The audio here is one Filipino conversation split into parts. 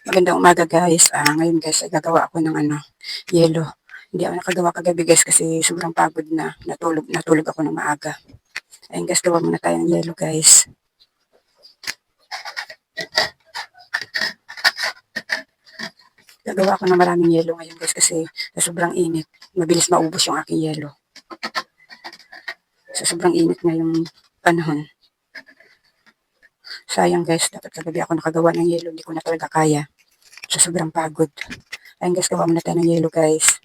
Magandang umaga guys. Ah, ngayon guys ay gagawa ako ng ano, yelo. Hindi ako nakagawa kagabi guys kasi sobrang pagod na. Natulog, natulog ako ng maaga. Ayun guys, gawa muna tayo ng yelo guys. Gagawa ako ng maraming yelo ngayon guys kasi sobrang init. Mabilis maubos yung aking yelo. Sa sobrang init ngayong panahon. Sayang guys, dapat kagabi ako nakagawa ng yelo. Hindi ko na talaga kaya. Sa sobrang pagod. Ayun guys, gawa muna tayo ng yelo guys.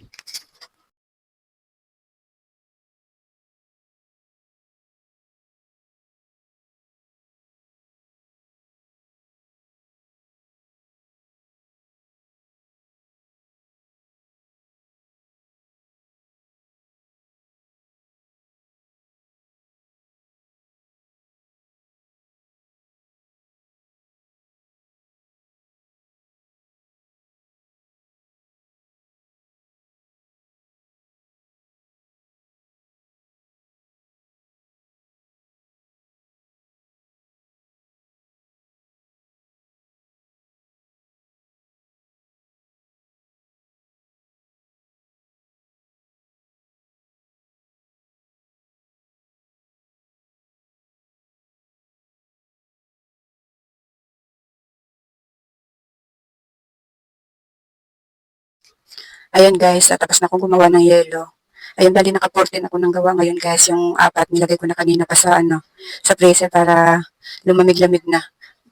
Ayan guys, ah, tapos na akong gumawa ng yelo. Ayan, bali naka-14 ako ng gawa ngayon guys. Yung apat, nilagay ko na kanina pa sa ano, sa freezer para lumamig-lamig na.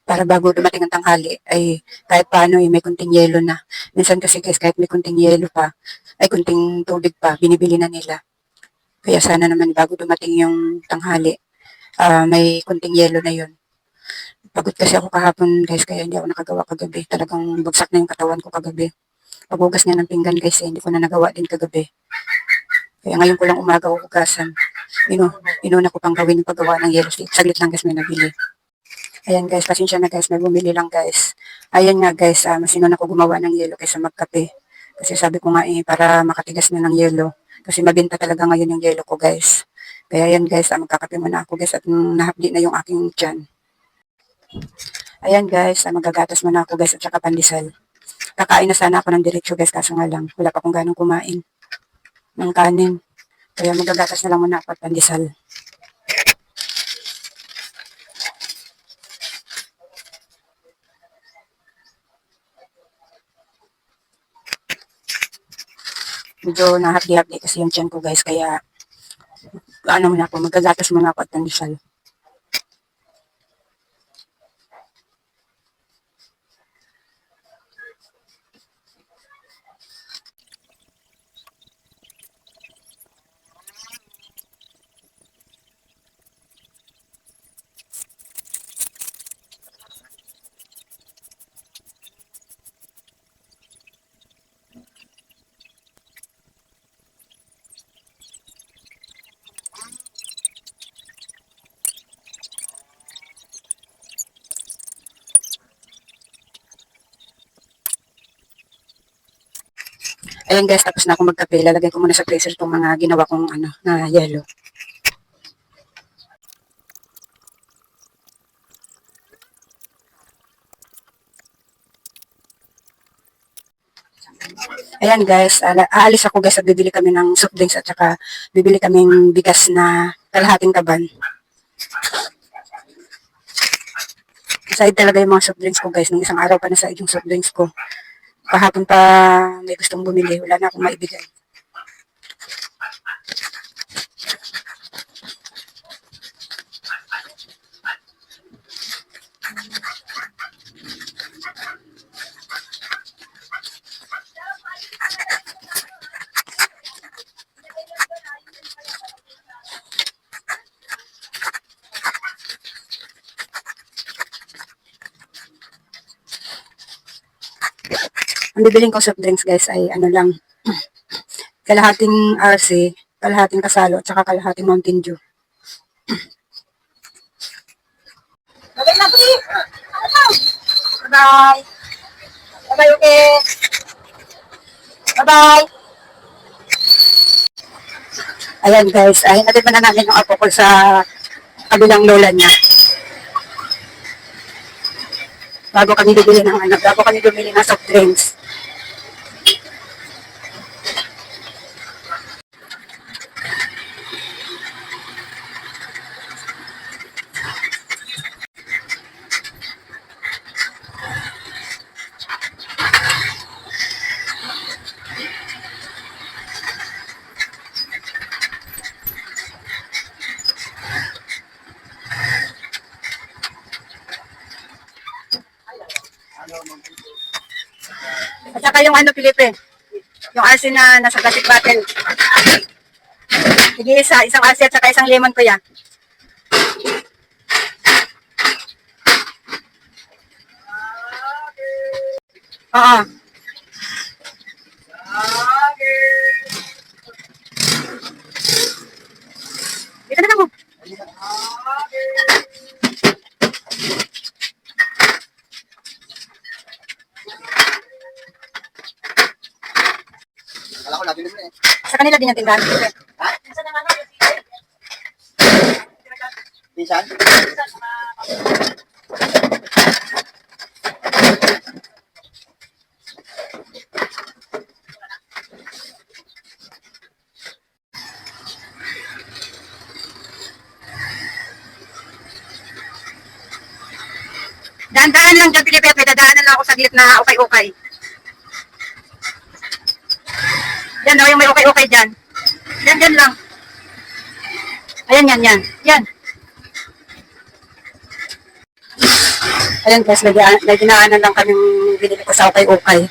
Para bago dumating ang tanghali, ay kahit paano eh, may kunting yelo na. Minsan kasi guys, kahit may kunting yelo pa, ay kunting tubig pa, binibili na nila. Kaya sana naman bago dumating yung tanghali, ah, may kunting yelo na yun. Pagod kasi ako kahapon guys, kaya hindi ako nakagawa kagabi. Talagang bagsak na yung katawan ko kagabi paghugas nga ng pinggan guys, eh, hindi ko na nagawa din kagabi. Kaya ngayon ko lang umaga hugasan. Ino, inuna ko pang gawin yung paggawa ng yellow stick. Saglit lang guys, may nabili. Ayan guys, pasensya na guys, may bumili lang guys. Ayan nga guys, uh, mas inuna ko gumawa ng yellow kaysa magkape. Kasi sabi ko nga eh, para makatigas na ng yellow. Kasi mabenta talaga ngayon yung yellow ko guys. Kaya yan guys, uh, magkakape muna ako guys at nahapdi na yung aking tiyan. Ayan guys, uh, magagatas muna ako guys at saka pandesal. Kakain na sana ako ng diretsyo guys, kaso nga lang, wala pa akong ganong kumain ng kanin. Kaya magagatas na lang muna ako at pandesal. Medyo nahapdi-hapdi kasi yung tiyan ko guys, kaya ano muna ako, magagatas muna ako at pandesal. Ayan guys, tapos na ako magkape. Lalagay ko muna sa freezer itong mga ginawa kong ano, na yellow. Ayan guys, aalis ako guys at bibili kami ng soft drinks at saka bibili kaming bigas na kalahating kaban. Side talaga yung mga soft drinks ko guys. Nung isang araw pa na sa yung soft drinks ko kahapon pa may gustong bumili, wala na akong maibigay. Ang bibiling ko soft drinks guys ay ano lang, kalahating RC, kalahating kasalo, at saka kalahating Mountain Dew. Bye-bye. Bye-bye, okay. Bye-bye. Ayan guys, ay natin na namin yung apo ko sa kabilang lola niya. Bago kami bibili ng ano, bago kami bumili ng soft drinks. At saka yung ano, Felipe, yung asin na nasa plastic bottle. Sige, isa, isang asin at saka isang lemon kuya. Oo. Dito na mo. Alam ko natin eh. Sa kanila din yung tindahan. Ha? Minsan? Daan-daan lang dyan. May dadaanan lang ako saglit na ukay-ukay. Yan daw yung may ukay-ukay dyan. Yan, yan lang. Ayan, yan, yan. Yan. Ayan guys, dinaanan lang kaming binili ko sa ukay-ukay.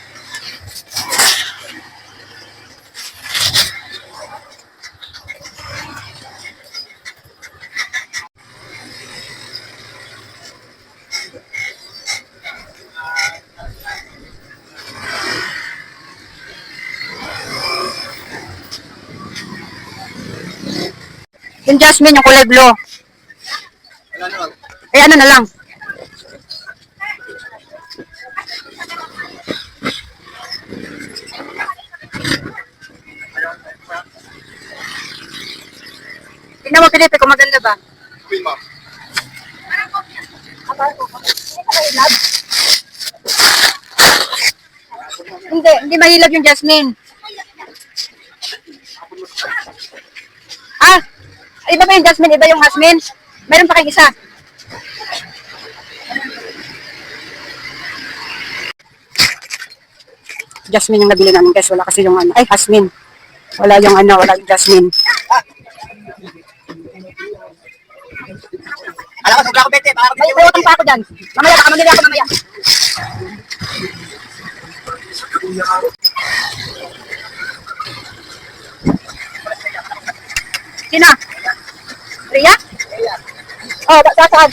Yung jasmine, yung kulay blue. Eh, ano na lang. Tingnan mo, Felipe, kung maganda ba? Queen mo. Hindi, hindi mahilab yung jasmine. Ah, iba ba yung jasmine? Iba yung jasmine? Meron pa kayong isa. Jasmine yung nabili namin guys. Wala kasi yung ano. Ay, jasmine. Wala yung ano, wala yung jasmine. Alam ko, sobra ko bete. Baka May, may utang pa ako dyan. Mamaya, baka mamili ako mamaya. Oh, saan?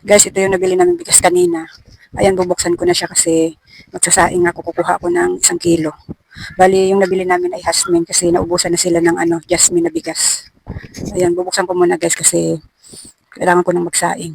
Guys, ito yung nabili namin bigas kanina. Ayan, bubuksan ko na siya kasi magsasaing ako, kukuha ko ng isang kilo. Bali, yung nabili namin ay hasmin kasi naubusan na sila ng ano, jasmine na bigas. Ayan, bubuksan ko muna guys kasi kailangan ko ng magsaing.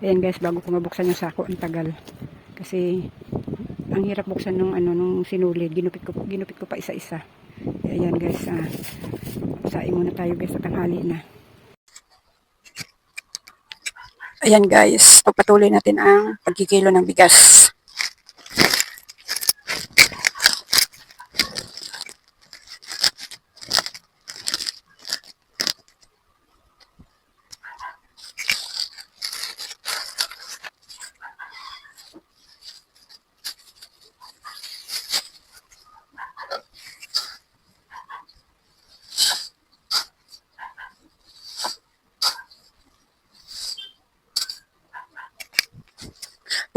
Ayan guys, bago ko mabuksan yung sako, ang tagal. Kasi, ang hirap buksan nung ano, nung sinulid. Ginupit ko, ginupit ko pa isa-isa. Ayan guys, ah, saing muna tayo guys sa tanghali na. Ayan guys, pagpatuloy natin ang pagkikilo ng bigas.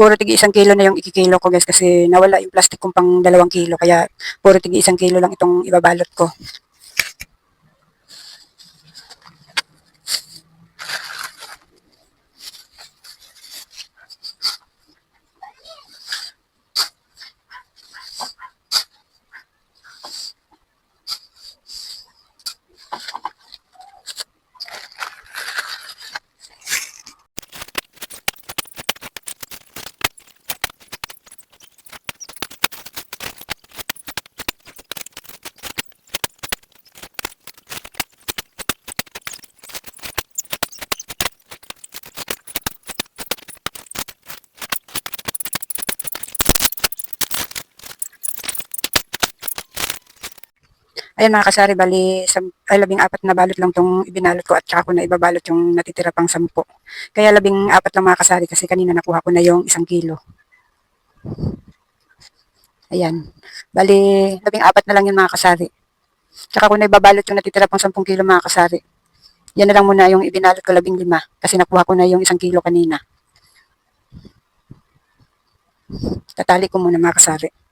Puro tigi isang kilo na yung ikikilo ko guys kasi nawala yung plastic kong pang dalawang kilo kaya puro tigi isang kilo lang itong ibabalot ko. Ayan mga kasari, bali sam, ay, labing apat na balot lang tong ibinalot ko at saka ko na ibabalot yung natitira pang sampo. Kaya labing apat lang mga kasari kasi kanina nakuha ko na yung isang kilo. Ayan. Bali, labing apat na lang yung mga kasari. Tsaka ko na ibabalot yung natitira pang 10 kilo mga kasari. Yan na lang muna yung ibinalot ko labing lima kasi nakuha ko na yung isang kilo kanina. Tatali ko muna mga kasari.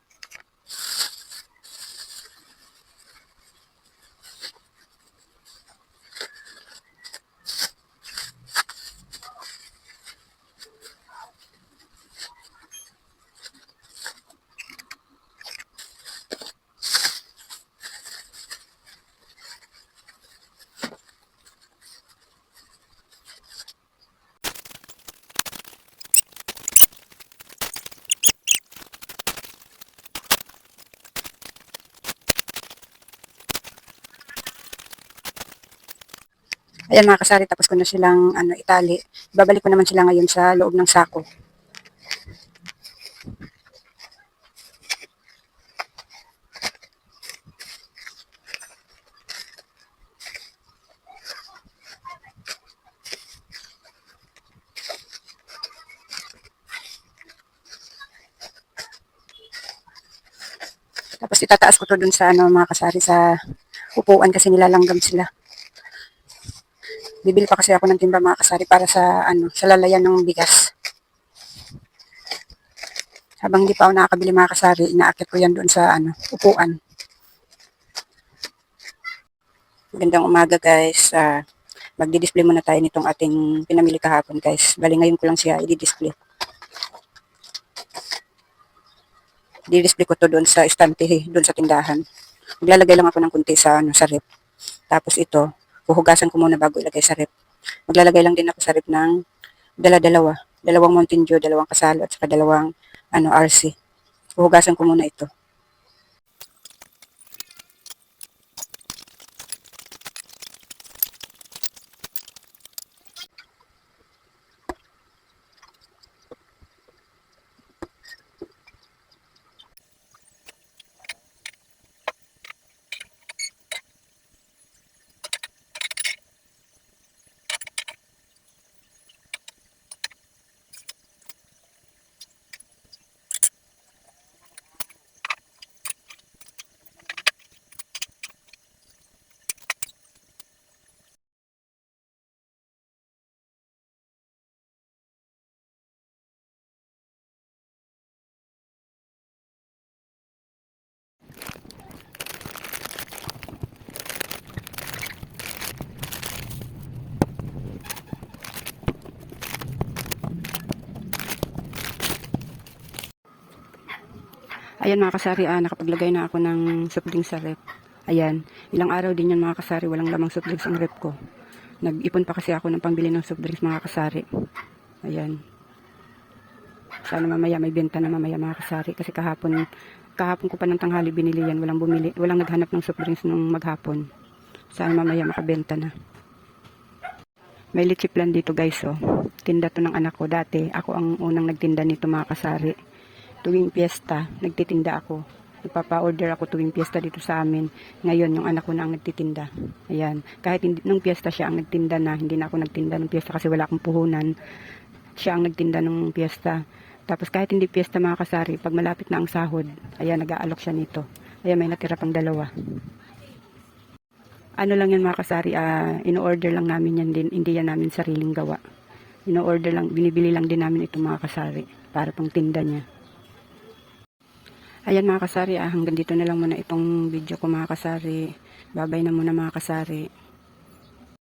Ayan mga kasari, tapos ko na silang ano, itali. Babalik ko naman sila ngayon sa loob ng sako. Tapos itataas ko to dun sa ano, mga kasari sa upuan kasi nilalanggam sila. Bibili pa kasi ako ng timba mga kasari para sa ano, sa lalayan ng bigas. Habang hindi pa ako nakakabili mga kasari, inaakit ko yan doon sa ano, upuan. Magandang umaga guys. Ah, magdi-display muna tayo nitong ating pinamili kahapon guys. Bali ngayon ko lang siya i-display. Di-display ko to doon sa estante, doon sa tindahan. Maglalagay lang ako ng kunti sa ano sa rep. Tapos ito, huhugasan ko muna bago ilagay sa rep. Maglalagay lang din ako sa rep ng dala-dalawa. Dalawang Mountain Dew, dalawang kasalo, at saka dalawang ano, RC. Huhugasan ko muna ito. Ayan mga kasari, ah, nakapaglagay na ako ng soft drinks sa rep. Ayan, ilang araw din yan mga kasari, walang lamang soft drinks ang rep ko. Nag-ipon pa kasi ako ng pambili ng soft drinks mga kasari. Ayan. Sana mamaya may benta na mamaya mga kasari. Kasi kahapon, kahapon ko pa ng tanghali binili yan. Walang bumili, walang naghanap ng soft drinks nung maghapon. Sana mamaya makabenta na. May lichiplan dito guys oh. Tinda to ng anak ko. Dati ako ang unang nagtinda nito mga kasari. Tuwing piyesta, nagtitinda ako. Nagpapa-order ako tuwing piyesta dito sa amin. Ngayon, yung anak ko na ang nagtitinda. Ayan. Kahit hindi, nung piyesta siya ang nagtinda na, hindi na ako nagtinda nung piyesta kasi wala akong puhunan. Siya ang nagtinda nung piyesta. Tapos kahit hindi piyesta mga kasari, pag malapit na ang sahod, ayan, nag-aalok siya nito. Ayan, may natira pang dalawa. Ano lang yan mga kasari, ah, ino-order lang namin yan din, hindi yan namin sariling gawa. Ino-order lang, binibili lang din namin ito mga kasari, para pang tinda niya. Ayan mga kasari, ah, hanggang dito na lang muna itong video ko mga kasari. Babay na muna mga kasari.